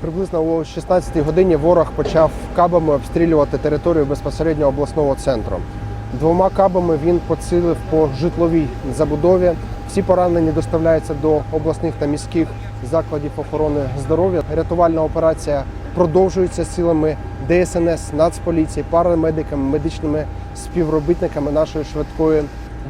Приблизно о 16 годині ворог почав кабами обстрілювати територію безпосередньо обласного центру. Двома кабами він поцілив по житловій забудові. Всі поранені доставляються до обласних та міських закладів охорони здоров'я. Рятувальна операція продовжується силами ДСНС, Нацполіції, парамедиками, медичними співробітниками нашої швидкої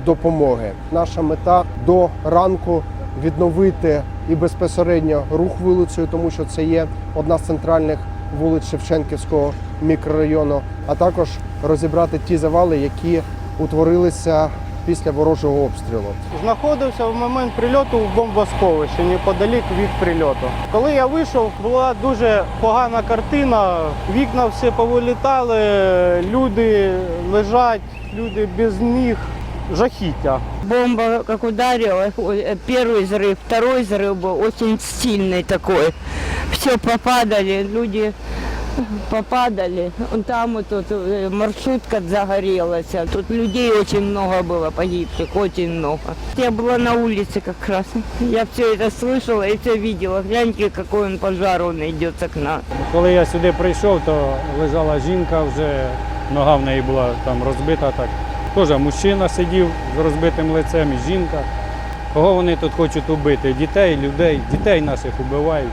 допомоги. Наша мета до ранку відновити і безпосередньо рух вулицею, тому що це є одна з центральних вулиць Шевченківського мікрорайону, а також розібрати ті завали, які утворилися після ворожого обстрілу. Знаходився в момент прильоту в бомбосховищі неподалік від прильоту. Коли я вийшов, була дуже погана картина. Вікна всі повилітали, люди лежать, люди без ніг Жахіття. Бомба как ударила, ой, э, первый взрыв, второй взрыв был очень сильный такой. Все попадали, люди попадали. Вон Там вот тут э, маршрутка загорелась. а Тут людей очень много было погибших, очень много. Я была на улице как раз. Я все это слышала и все видела. Гляньте, какой он пожар, он идет с окна. Коли я сюди прийшов, то лежала жінка вже, нога в неї була там розбита так. Теж мужчина сидів з розбитим лицем і жінка. Кого вони тут хочуть убити? Дітей, людей, дітей наших убивають.